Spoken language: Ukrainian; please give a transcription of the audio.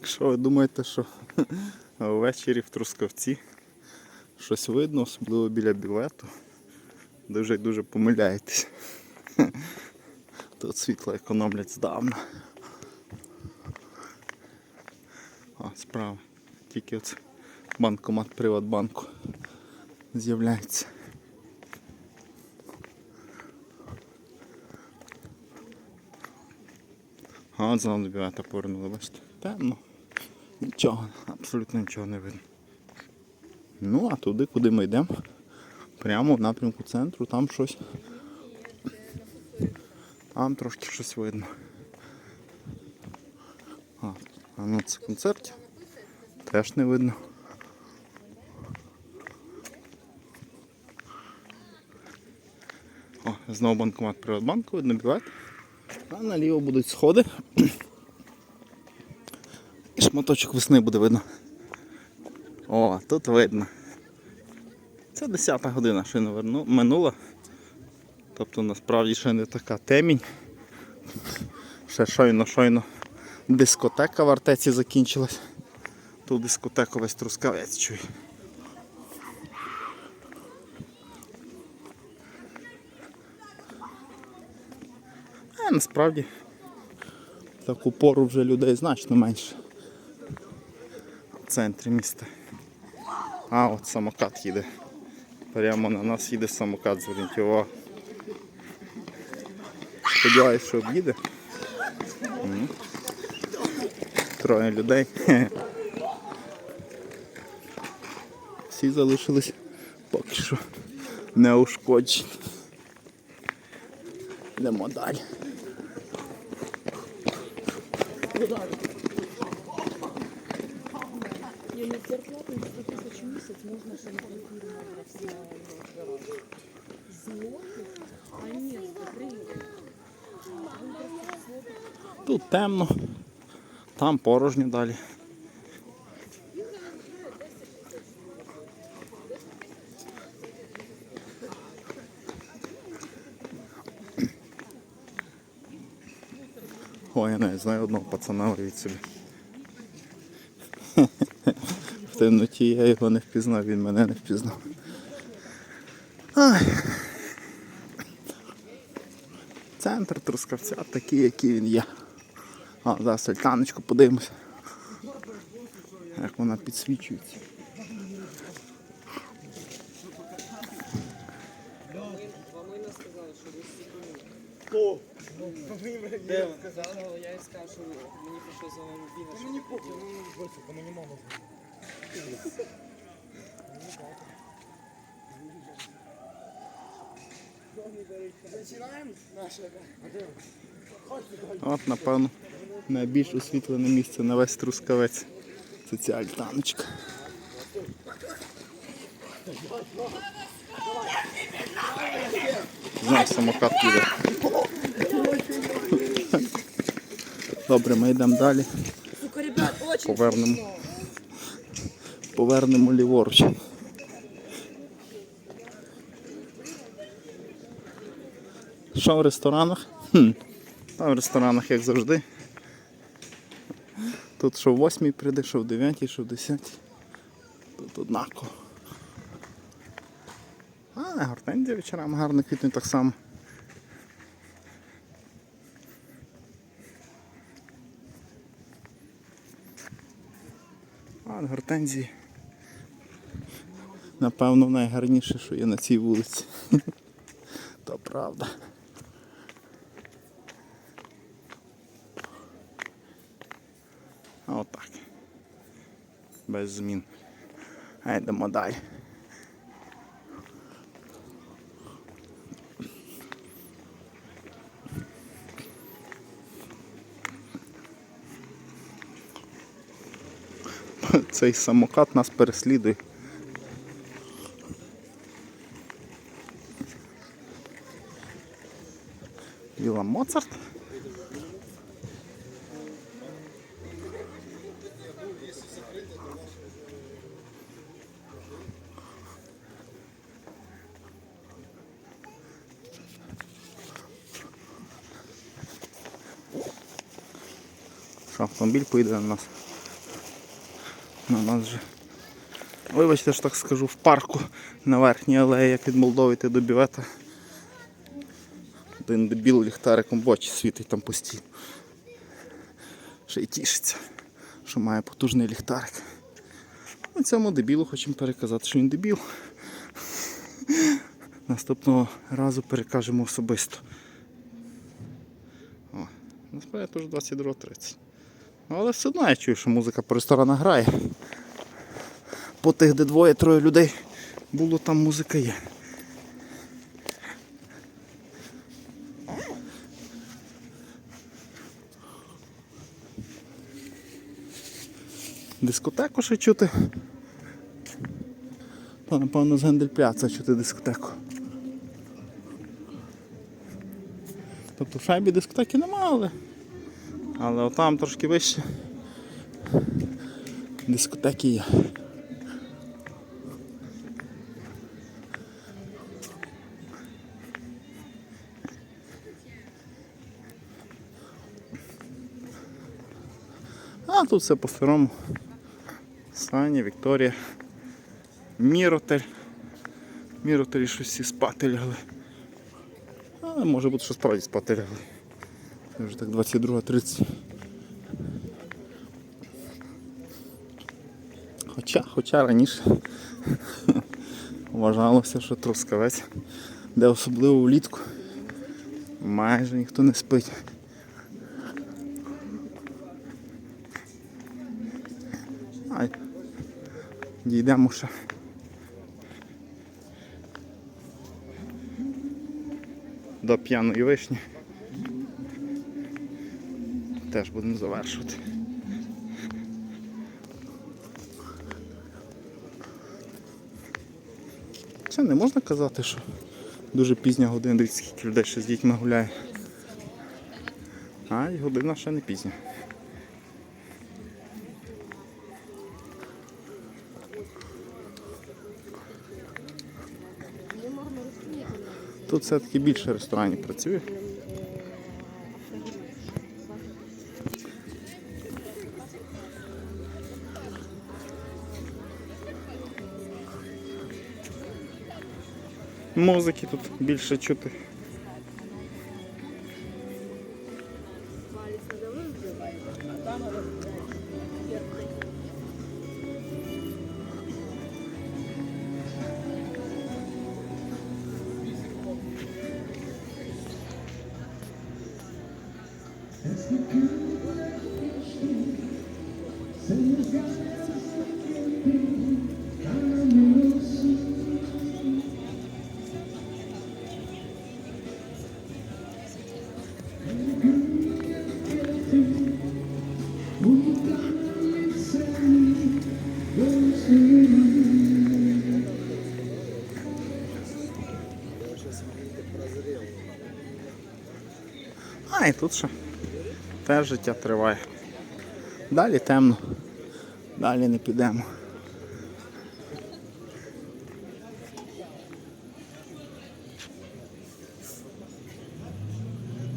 Якщо ви думаєте, що ввечері в Трускавці щось видно, особливо біля білету, дуже і дуже помиляєтесь. Тут світло економлять здавна. А, справа. Тільки от банкомат Приватбанку з'являється. От знову до білета повернули, бачите. Темно. Нічого, абсолютно нічого не видно. Ну, а туди, куди ми йдемо, прямо в напрямку центру, там щось. Там трошки щось видно. А, а ну це концерт. Теж не видно. О, знову банкомат Приватбанку, видно білет. А наліво будуть сходи. І шматочок весни буде видно. О, тут видно. Це 10 година, ще не верну, минула. Тобто насправді ще не така темінь. Ще щойно, щойно дискотека в артеці закінчилась. Ту дискотеку весь трускавець чує. Насправді в таку пору вже людей значно менше. В центрі міста. А, от самокат їде. Прямо на нас їде самокат, зверніть увагу. Сподіваюсь, що об'їде. Троє людей. Всі залишились поки що неушкоджені. Йдемо далі. Не, на зарплату 100 тысяч в месяц можно же на квартиру на гараж. А ні, гривен. Тут темно, там порожньо далі. Ой, я навіть знаю одного пацана від собі. В темноті я його не впізнав, він мене не впізнав. Ай. Центр Трускавця такий, який він є. А, зараз сальтаночку подивимося. Як вона підсвічується. Сказали, я їй сказав, що мені прийшлося за вами бігати. Мені От, напевно, найбільш освітлене місце на весь Трускавець. Це ця альтаночка. Знов самокат піде. Добре, ми йдемо далі. Повернемо. Повернемо ліворуч. Що в ресторанах? Хм. Та в ресторанах, як завжди. Тут що в 8 прийде, що в 9, що в 10. Тут однаково. А, гортензія вечорами гарно квітне так само. А, гортензії. Напевно, найгарніше, що є на цій вулиці. То правда. Отак. Без змін. А йдемо далі. Цей самокат нас переслідує. Віла Моцарт. Автомобіль поїде на нас. На нас вже. Вибачте, що так скажу, в парку на верхній алеї, як від Молдови йти до бівета. Один дебіл ліхтариком в світить там постійно. Ще й тішиться, що має потужний ліхтарик. Ну, цьому дебілу хочемо переказати, що він дебіл. Наступного разу перекажемо особисто. О, насправді теж 22.30. Але все одно я чую, що музика по ресторанах грає. По тих, де двоє-троє людей було, там музика є. Дискотеку ще чути. Та, напевно, з Гендель-Пляца чути дискотеку. Тобто в шайбі дискотеки нема, але. Але отам трошки вище. Дискотеки є. А тут все по-старому. Саня, Вікторія. Міротель. Міротелі щось всі спати лягли. Але може бути, що справді спати лягли. Це Вже так 22.30. Хоча, хоча раніше вважалося, що трускавець, де особливо влітку, майже ніхто не спить. Ай, дійдемо ще. До п'яної вишні. Теж будемо завершувати. Це не можна казати, що дуже пізня година, дивіться, скільки людей ще з дітьми гуляє. А і година ще не пізня. Тут все-таки більше ресторанів працює. Музики тут більше чути. А, і тут ще теж життя триває. Далі темно. Далі не підемо.